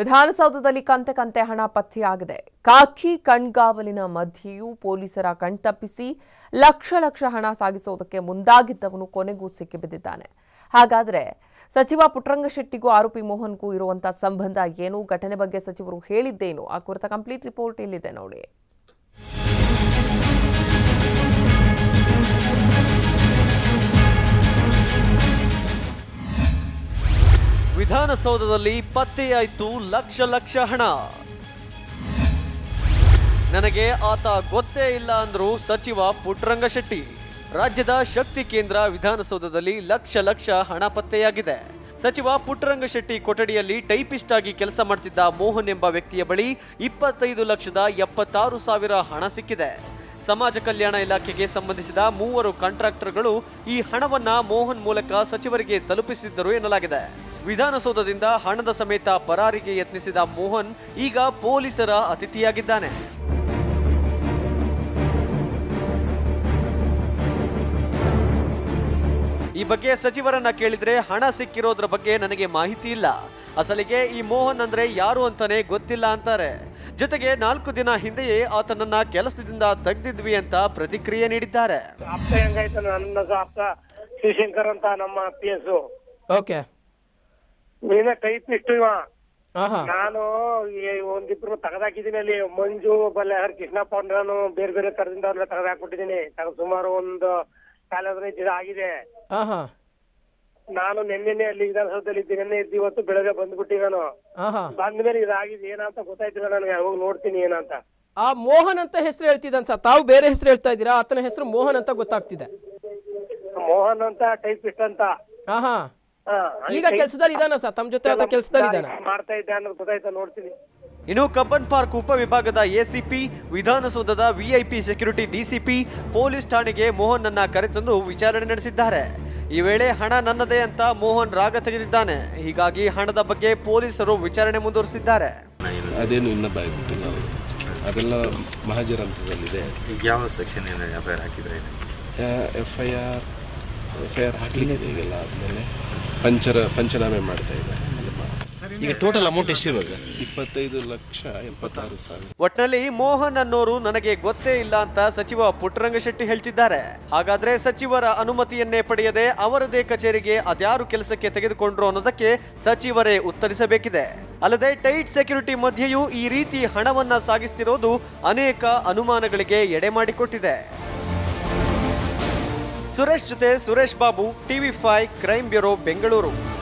ವಿಧಾನಸೌಧದಲ್ಲಿ ಕಂತೆ ಕಂತೆ ಹಣ ಪತ್ತೆಯಾಗಿದೆ. ಕಾಕಿ ಕಣ್ಗಾವಲಿನ ಮಧ್ಯೆಯೂ ಪೊಲೀಸರ ಕಣ್ತಪ್ಪಿಸಿ ಲಕ್ಷ ಲಕ್ಷ ಹಣ ಸಾಗಿಸೋದಕ್ಕೆ ಮುಂದಾಗಿದ್ದವನು ಕೊನೆಗೂ ಸಿಕ್ಕಿಬಿದ್ದಿದ್ದಾನೆ. ಹಾಗಾದ್ರೆ ಸಚಿವ ಪುಟ್ಟರಂಗಶೆಟ್ಟಿಗೂ ಆರೋಪಿ ಮೋಹನ್ಗೂ ಇರುವಂತಹ ಸಂಬಂಧ ಏನು? ಘಟನೆ ಬಗ್ಗೆ ಸಚಿವರು ಹೇಳಿದ್ದೇನು? ಆ ಕುರಿತ ಕಂಪ್ಲೀಟ್ ರಿಪೋರ್ಟ್ ಇಲ್ಲಿದೆ ನೋಡಿ. ವಿಧಾನಸೌಧದಲ್ಲಿ ಪತ್ತೆಯಾಯಿತು ಲಕ್ಷ ಲಕ್ಷ ಹಣ. ನನಗೆ ಆತ ಗೊತ್ತೇ ಇಲ್ಲ ಅಂದ್ರು ಸಚಿವ ಪುಟ್ಟರಂಗಶೆಟ್ಟಿ ರಾಜ್ಯದ ಶಕ್ತಿ ಕೇಂದ್ರ ವಿಧಾನಸೌಧದಲ್ಲಿ ಲಕ್ಷ ಲಕ್ಷ ಹಣ ಪತ್ತೆಯಾಗಿದೆ. ಸಚಿವ ಪುಟ್ಟರಂಗಶೆಟ್ಟಿ ಕೊಠಡಿಯಲ್ಲಿ ಟೈಪಿಸ್ಟ್ ಆಗಿ ಕೆಲಸ ಮಾಡ್ತಿದ್ದ ಮೋಹನ್ ಎಂಬ ವ್ಯಕ್ತಿಯ ಬಳಿ ಇಪ್ಪತ್ತೈದು ಲಕ್ಷದ ಎಪ್ಪತ್ತಾರು ಸಾವಿರ ಹಣ ಸಿಕ್ಕಿದೆ. ಸಮಾಜ ಕಲ್ಯಾಣ ಇಲಾಖೆಗೆ ಸಂಬಂಧಿಸಿದ ಮೂವರು ಕಾಂಟ್ರಾಕ್ಟರ್ಗಳು ಈ ಹಣವನ್ನ ಮೋಹನ್ ಮೂಲಕ ಸಚಿವರಿಗೆ ತಲುಪಿಸಿದ್ದರು ಎನ್ನಲಾಗಿದೆ. ವಿಧಾನಸೌಧದಿಂದ ಹಣದ ಸಮೇತ ಪರಾರಿಗೆ ಯತ್ನಿಸಿದ ಮೋಹನ್ ಈಗ ಪೊಲೀಸರ ಅತಿಥಿಯಾಗಿದ್ದಾನೆ. ಈ ಬಗ್ಗೆ ಸಚಿವರನ್ನ ಕೇಳಿದ್ರೆ ಹಣ ಸಿಕ್ಕಿರೋದ್ರ ಬಗ್ಗೆ ನನಗೆ ಮಾಹಿತಿ ಇಲ್ಲ. ಅಸಲಿಗೆ ಈ ಮೋಹನ್ ಅಂದ್ರೆ ಯಾರು ಅಂತಾನೆ ಗೊತ್ತಿಲ್ಲ ಅಂತಾರೆ. ಜೊತೆಗೆ ನಾಲ್ಕು ದಿನ ಹಿಂದೆಯೇ ಆತನನ್ನ ಕೆಲಸದಿಂದ ತೆಗೆದಿದ್ವಿ ಅಂತ ಪ್ರತಿಕ್ರಿಯೆ ನೀಡಿದ್ದಾರೆ. ಶಿವಶಂಕರ್ ಅಂತ ನಮ್ಮ ಪಿ ಎಸ್ ಓಕೆ ನೀನೇ ಟೈಪಿಸ್ಟ್ ಇವ. ನಾನು ಒಂದಿಬ್ರು ತೆಗೆದಾಕಿದ್ದೀನಿ ಅಲ್ಲಿ. ಮಂಜು ಬಲ್ಲೆ ಹರ್ ಕೃಷ್ಣಪ್ಪ ನಾನು ಬೇರೆ ಬೇರೆ ತರದಿಂದ ಅವ್ರನ್ನ ತೆಗೆದಾಕ್ಬಿಟ್ಟಿದ್ದೀನಿ. ತೆಗೆದು ಸುಮಾರು ಒಂದು ಕಾಲ ಹದಿನೈದು ಆಗಿದೆ. ನಾನು ನಿನ್ನೆನೆ ಅಲ್ಲಿ ವಿಧಾನಸೌಧದಲ್ಲಿ ಇದ್ದೀನಿ ನಿನ್ನೆ ಇದ್ದು ಇವತ್ತು ಬೆಳಗ್ಗೆ ಬಂದ್ಬಿಟ್ಟಿ ನಾನು. ಬಂದ ಬಂದ್ಮೇಲೆ ಇದಾಗಿದೆ. ಏನಂತ ಗೊತ್ತಾಯ್ತಿಲ್ಲ ನನಗೆ. ಹೋಗಿ ನೋಡ್ತೀನಿ ಏನಂತ. ಆ ಮೋಹನ್ ಅಂತ ಹೆಸರು ಹೇಳ್ತಿದ್ದಾನೆ ಸರ್. ತಾವು ಬೇರೆ ಹೆಸರು ಹೇಳ್ತಾ ಇದ್ದೀರಾ? ಆತನ ಹೆಸರು ಮೋಹನ್ ಅಂತ ಗೊತ್ತಾಗ್ತಿದೆ. ಮೋಹನ್ ಅಂತ ಟೈಪಿಸ್ಟ್ ಅಂತ. ಹಾ, ಈಗ ಕೆಲಸದಲ್ಲಿ ಇದಾನ ಸರ್? ತಮ್ಮ ಜೊತೆ ಆತ ಕೆಲಸದಲ್ಲಿ ಇದಾನ? ಮಾಡ್ತಾ ಇದ್ದೆ ಅನ್ನೋದು ಗೊತ್ತಾಯ್ತಾ ನೋಡ್ತೀನಿ. ಇನ್ನು ಕಬ್ಬನ್ ಪಾರ್ಕ್ ಉಪವಿಭಾಗದ ಎಸಿಪಿ ವಿಧಾನಸೌಧದ ವಿಐಪಿ ಸೆಕ್ಯೂರಿಟಿ ಡಿಸಿಪಿ ಪೊಲೀಸ್ ಠಾಣೆಗೆ ಮೋಹನ್ ಅನ್ನ ಕರೆತಂದು ವಿಚಾರಣೆ ನಡೆಸಿದ್ದಾರೆ. ಈ ವೇಳೆ ಹಣ ನನ್ನದೇ ಅಂತ ಮೋಹನ್ ರಾಗ ತೆಗೆದಿದ್ದಾನೆ. ಹೀಗಾಗಿ ಹಣದ ಬಗ್ಗೆ ಪೊಲೀಸರು ವಿಚಾರಣೆ ಮುಂದುವರಿಸಿದ್ದಾರೆ. ಅದೇನು ಇನ್ನ ಬಾಯ್ಬಿಟ್ಟಿಲ್ಲ ಅದೆಲ್ಲ ಮಹಾಜರ್ ಹಂತದಲ್ಲಿದೆ. ಯಾವ ಸೆಕ್ಷನ್ ಎಫ್ ಐ ಆರ್ ಹಾಕಿದ್ರೆ F I R F I R ಹಾಕಲಿಕ್ಕೆ ಈಗೆಲ್ಲ ಆದಮೇಲೆ ಪಂಚರ ಪಂಚನಾಮೆ ಮಾಡ್ತಾ ಇದೆ. ಈಗ ಟೋಟಲ್ ಅಮೌಂಟ್ ಎಷ್ಟಿರೋದು ಇಪ್ಪತ್ತೈದು ಲಕ್ಷ ಎಪ್ಪತ್ತಾರು ಸಾವಿರ. ಒಟ್ನಲ್ಲಿ ಮೋಹನ್ ಅನ್ನೋರು ನನಗೆ ಗೊತ್ತೇ ಇಲ್ಲ ಅಂತ ಸಚಿವ ಪುಟ್ಟರಂಗಶೆಟ್ಟಿ ಹೇಳ್ತಿದ್ದಾರೆ. ಹಾಗಾದ್ರೆ ಸಚಿವರ ಅನುಮತಿಯನ್ನೇ ಪಡೆಯದೆ ಅವರದೇ ಕಚೇರಿಗೆ ಅದ್ಯಾರು ಕೆಲಸಕ್ಕೆ ತೆಗೆದುಕೊಂಡ್ರು ಅನ್ನೋದಕ್ಕೆ ಸಚಿವರೇ ಉತ್ತರಿಸಬೇಕಿದೆ. ಅಲ್ಲದೆ ಟೈಟ್ ಸೆಕ್ಯೂರಿಟಿ ಮಧ್ಯೆಯೂ ಈ ರೀತಿ ಹಣವನ್ನ ಸಾಗಿಸ್ತಿರೋದು ಅನೇಕ ಅನುಮಾನಗಳಿಗೆ ಎಡೆ ಮಾಡಿಕೊಟ್ಟಿದೆ. ಸುರೇಶ್ ಜೊತೆ Suresh Babu TV five crime bureau Bengaluru.